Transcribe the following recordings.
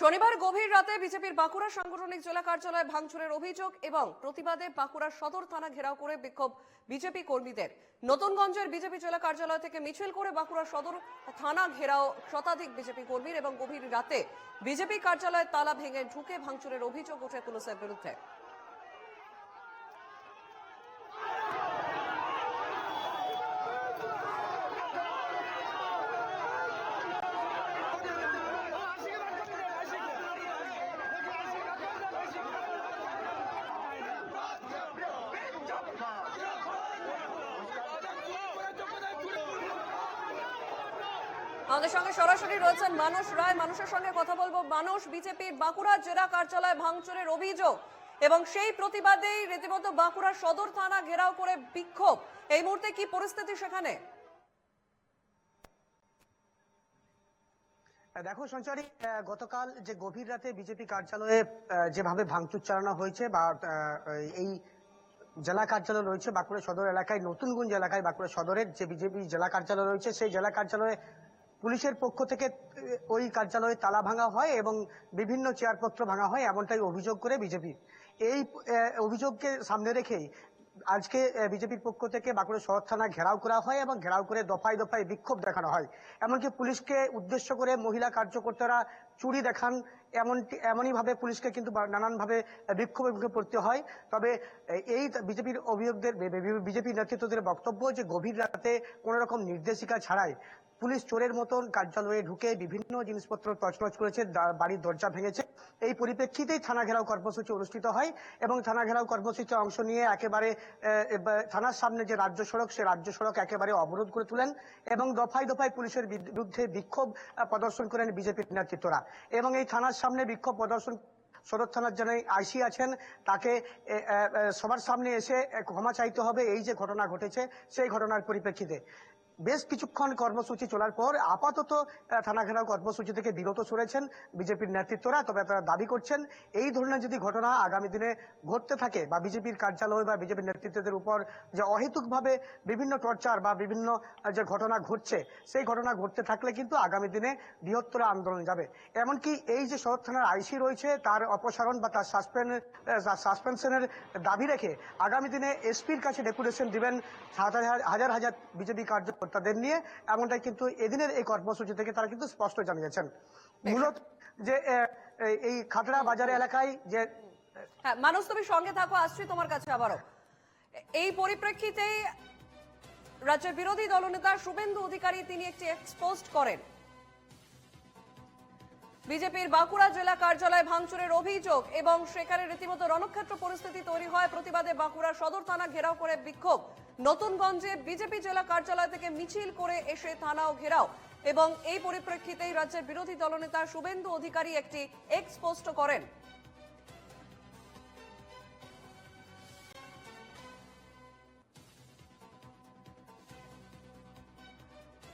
শনিবার গভীর রাতে বিজেপির বাঁকুড়া সাংগঠনিক জেলা কার্যালয়ে ভাঙচুরের অভিযোগ এবং প্রতিবাদে বাঁকুড়া সদর থানা ঘেরাও করে বিক্ষোভ বিজেপি কর্মীদের। নতুনগঞ্জের বিজেপি জেলা কার্যালয় থেকে মিছিল করে বাঁকুড়া সদর থানা ঘেরাও শতাধিক বিজেপি কর্মীর এবং গভীর রাতে বিজেপি কার্যালয়ে তালা ভেঙে ঢুকে ভাঙচুরের অভিযোগ ওঠে পুলিশের বিরুদ্ধে। আমাদের সঙ্গে সরাসরি রয়েছেন মানুষ রায়। মানুষের সঙ্গে কথা বলব। মানুষ বিজেপির বাঁকুড়া জেলা কার্যালয় ভাঙচুরের অভিযোগ এবং সেই প্রতিবাদেই রীতিমতো বাঁকুড়া সদর থানা ঘেরাও করে বিক্ষোভ। এই মুহূর্তে কি পরিস্থিতি সেখানে? দেখো সঞ্চারী গতকাল যে গভীর রাতে বিজেপি কার্যালয়ে যেভাবে ভাঙচুর চালানো হয়েছে বা এই জেলা কার্যালয় রয়েছে বাঁকুড়া সদর এলাকায় নতুনগঞ্জ এলাকায় বাঁকুড়া সদরের যে বিজেপি জেলা কার্যালয় রয়েছে, সেই জেলা কার্যালয়ে পুলিশের পক্ষ থেকে ওই কার্যালয়ে তালা ভাঙা হয় এবং বিভিন্ন চেয়ারপত্র ভাঙা হয়, এমনটাই অভিযোগ করে বিজেপি। এই অভিযোগকে সামনে রেখেই আজকে বিজেপির পক্ষ থেকে বাঁকুড়া শহর থানা ঘেরাও করা হয় এবং ঘেরাও করে দফায় দফায় বিক্ষোভ দেখানো হয়। এমনকি পুলিশকে উদ্দেশ্য করে মহিলা কার্যকর্তারা চুরি দেখান এমন এমনই ভাবে পুলিশকে কিন্তু নানানভাবে বিক্ষোভে মুখে পড়তে হয়। তবে এই বিজেপির অভিযোগদের বিজেপি নেতৃত্বদের বক্তব্য যে গভীর রাতে কোন রকম নির্দেশিকা ছাড়াই পুলিশ চোরের মতন কার্যালয়ে ঢুকে বিভিন্ন জিনিসপত্র তছনছ করেছে বাড়ির দরজা ভেঙেছে। এই পরিপ্রেক্ষিতেই থানা ঘেরাও কর্মসূচি অনুষ্ঠিত হয় এবং থানা ঘেরাও কর্মসূচিতে অংশ নিয়ে একেবারে থানার সামনে যে রাজ্য সড়ক, সে রাজ্য সড়ক একেবারে অবরোধ করে তুলেন এবং দফায় দফায় পুলিশের বিরুদ্ধে বিক্ষোভ প্রদর্শন করেন বিজেপির নেতৃত্বরা। এবং এই থানার সামনে বিক্ষোভ প্রদর্শন, সদর থানার জন্য আইসি আছেন, তাকে সবার সামনে এসে ক্ষমা চাইতে হবে। এই যে ঘটনা ঘটেছে, সেই ঘটনার পরিপ্রেক্ষিতে বেশ কিছুক্ষণ কর্মসূচি চলার পর আপাতত থানা ঘেরাও কর্মসূচি থেকে বিরত সরেছেন বিজেপির নেতৃত্বরা, তবে তারা দাবি করছেন এই ধরনের যদি ঘটনা আগামী দিনে ঘটতে থাকে বা বিজেপির কার্যালয় বা বিজেপির নেতৃত্বদের উপর যে অহেতুকভাবে বিভিন্ন টর্চার বা বিভিন্ন যে ঘটনা ঘটছে, সেই ঘটনা ঘটতে থাকলে কিন্তু আগামী দিনে বৃহত্তর আন্দোলন যাবে। এমনকি এই যে শরৎ থানার আইসি রয়েছে, তার অপসারণ বা তার সাসপেন্ড সাসপেনশনের দাবি রেখে আগামী দিনে এসপির কাছে ডেপুটেশন দিবেন হাজার, হাজার- হাজার হাজার বিজেপি কার্যকর্তাদের নিয়ে এমনটাই কিন্তু এদিনের এই কর্মসূচি থেকে তারা কিন্তু স্পষ্ট জানিয়েছেন। মূলত যে এই- খাতড়া বাজার এলাকায় যে হ্যাঁ মানুষ তুমি সঙ্গে থাকো আসছি তোমার কাছে আবারও। এই পরিপ্রেক্ষিতেই রাজ্যের বিরোধী দলনেতা শুভেন্দু অধিকারী তিনি একটি এক্সপোস্ট করেন। বিজেপির বাঁকুড়া জেলা কার্যালয় ভাঙচুরের অভিযোগ এবং সেখানে রীতিমতো রণক্ষেত্র পরিস্থিতি তৈরি হয় প্রতিবাদে বাঁকুড়া সদর থানা ঘেরাও করে বিক্ষোভ। নতুনগঞ্জে বিজেপি জেলা কার্যালয় থেকে মিছিল করে এসে থানাও ঘেরাও এবং এই পরিপ্রেক্ষিতেই রাজ্যের বিরোধী দলনেতা শুভেন্দু অধিকারী একটি এক্স পোস্ট করেন।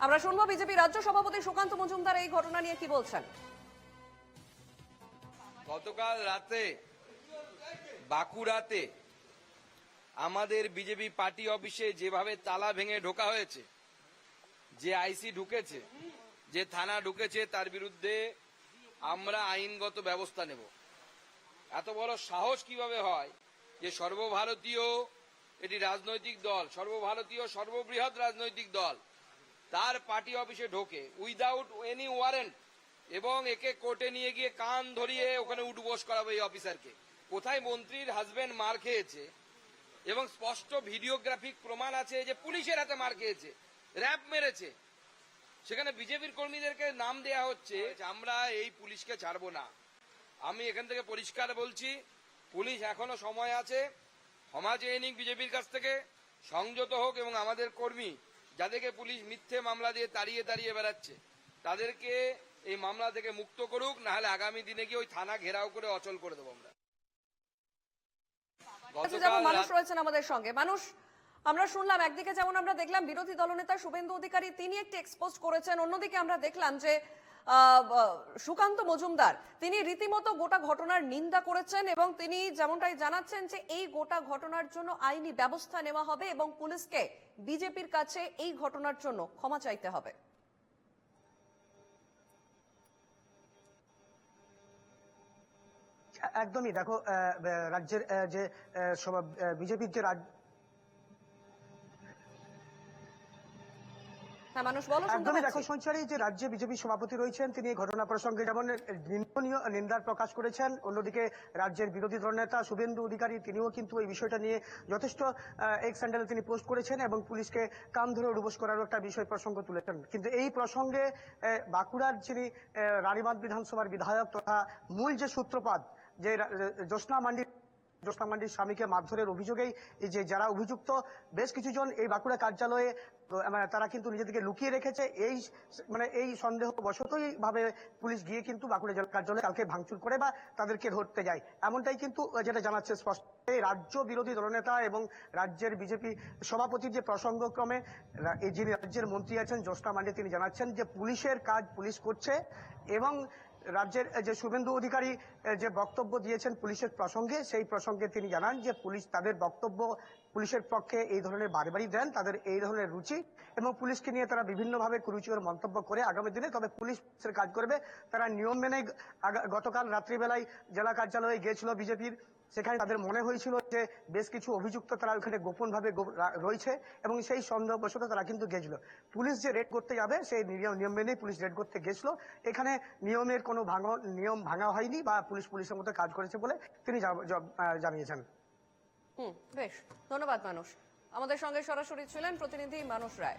আমরা শুনব বিজেপি রাজ্য সভাপতি সুকান্ত মজুমদার এই ঘটনা নিয়ে কি বলছেন। গতকাল রাতে বাঁকুড়াতে আমাদের বিজেপি পার্টি অফিসে যেভাবে তালা ভেঙে ঢোকা হয়েছে, যে আইসি ঢুকেছে, যে থানা ঢুকেছে, তার বিরুদ্ধে আমরা আইনগত ব্যবস্থা নেব। এত বড় সাহস কীভাবে হয় যে সর্বভারতীয় এটি রাজনৈতিক দল, সর্বভারতীয় সর্ববৃহৎ রাজনৈতিক দল, তার পার্টি অফিসে ঢোকে উইদাউট এনি ওয়ারেন্ট এবং একে কোর্টে নিয়ে গিয়ে কান ধরিয়ে ওখানে উঠবোস করাবে এই অফিসারকে। কোথায় মন্ত্রীর হাজবেন্ড মার খেয়েছে এবং স্পষ্ট ভিডিওগ্রাফিক প্রমাণ আছে যে পুলিশের হাতে মার খেয়েছে, র্যাব মেরেছে। সেখানে বিজেপির কর্মীদেরকে নাম দেয়া হচ্ছে আমরা এই পুলিশকে ছাড়বো না। আমি এখান থেকে পরিষ্কার বলছি, পুলিশ এখনও সময় আছে ক্ষমা চেয়ে নিক বিজেপির কাছ থেকে সংযত হোক এবং আমাদের কর্মী যাদেরকে পুলিশ মিথ্যে মামলা দিয়ে তাড়িয়ে তাড়িয়ে বেড়াচ্ছে, তাদেরকে এই মামলা থেকে মুক্ত করুক না হলে আগামী দিনে গিয়ে ওই থানা ঘেরাও করে অচল করে দেবো আমরা। যেমন মানুষ রয়েছেন আমাদের সঙ্গে। মানুষ, আমরা শুনলাম, একদিকে যেমন আমরা দেখলাম বিরোধী দলনেতা শুভেন্দু অধিকারী তিনি একটি এক্সপোজ করেছেন, অন্যদিকে আমরা দেখলাম যে সুকান্ত মজুমদার তিনি রীতিমতো গোটা ঘটনার নিন্দা করেছেন এবং তিনি যেমনটাই জানাচ্ছেন যে এই গোটা ঘটনার জন্য আইনি ব্যবস্থা নেওয়া হবে এবং পুলিশকে বিজেপির কাছে এই ঘটনার জন্য ক্ষমা চাইতে হবে। একদমই দেখো রাজ্যের যে বিজেপির যে রাজ্য হ্যাঁ একদমই দেখো। সঞ্চারী যে রাজ্যে বিজেপি সভাপতি রয়েছেন তিনি এই ঘটনা প্রসঙ্গে যেমন নিন্দনীয় নিন্দার প্রকাশ করেছেন অন্যদিকে রাজ্যের বিরোধী দলনেতা শুভেন্দু অধিকারী তিনিও কিন্তু এই বিষয়টা নিয়ে যথেষ্ট এক্স স্যান্ডেলে তিনি পোস্ট করেছেন এবং পুলিশকে কান ধরে উদ্বোস করার একটা বিষয় প্রসঙ্গ তুলেছেন কিন্তু এই প্রসঙ্গে বাঁকুড়ার যিনি রানীবাঁধ বিধানসভার বিধায়ক তথা মূল যে সূত্রপাত যে জ্যোৎস্না মান্ডি, জ্যোৎস্না মান্ডির স্বামীকে মারধরের অভিযোগেই যে যারা অভিযুক্ত, বেশ কিছুজন এই বাঁকুড়া কার্যালয়ে মানে তারা কিন্তু নিজেদেরকে লুকিয়ে রেখেছে। এই মানে এই সন্দেহ বশতই ভাবে পুলিশ গিয়ে কিন্তু বাঁকুড়া জেলা কার্যালয়ে কালকে ভাঙচুর করে বা তাদেরকে ধরতে যায়। এমনটাই কিন্তু যেটা জানাচ্ছে স্পষ্ট। এই রাজ্য বিরোধী দলনেতা এবং রাজ্যের বিজেপি সভাপতির যে প্রসঙ্গক্রমে যিনি রাজ্যের মন্ত্রী আছেন, জ্যোৎস্না মান্ডি, তিনি জানাচ্ছেন যে পুলিশের কাজ পুলিশ করছে এবং রাজ্যের যে শুভেন্দু অধিকারী যে বক্তব্য দিয়েছেন পুলিশের প্রসঙ্গে, সেই প্রসঙ্গে তিনি জানান যে পুলিশ তাদের বক্তব্য পুলিশের পক্ষে এই ধরনের বারবারই দেন, তাদের এই ধরনের রুচি এবং পুলিশকে নিয়ে তারা বিভিন্নভাবে কুরুচিকর মন্তব্য করে আগামী দিনে, তবে পুলিশের কাজ করবে। তারা নিয়ম মেনে গতকাল রাত্রিবেলায় জেলা কার্যালয়ে গিয়েছিল বিজেপির সেখানে তাদের মনে হয়েছিল যে বেশ কিছু অভিযুক্ত তারা ওখানে গোপনভাবে রয়েছে এবং সেই সন্দেহবশত তারা কিন্তু গেছিল। পুলিশ যে রেড করতে যাবে, সেই নিয়ম নিয়ম মেনেই পুলিশ রেড করতে গেছিল। এখানে নিয়মের কোনো ভাঙা নিয়ম ভাঙা হয়নি বা পুলিশ পুলিশের মতো কাজ করেছে বলে তিনি জানিয়েছেন। হুম, বেশ। ধন্যবাদ, মানুষ। আমাদের সঙ্গে সরাসরি ছিলেন প্রতিনিধি মানুষ রায়।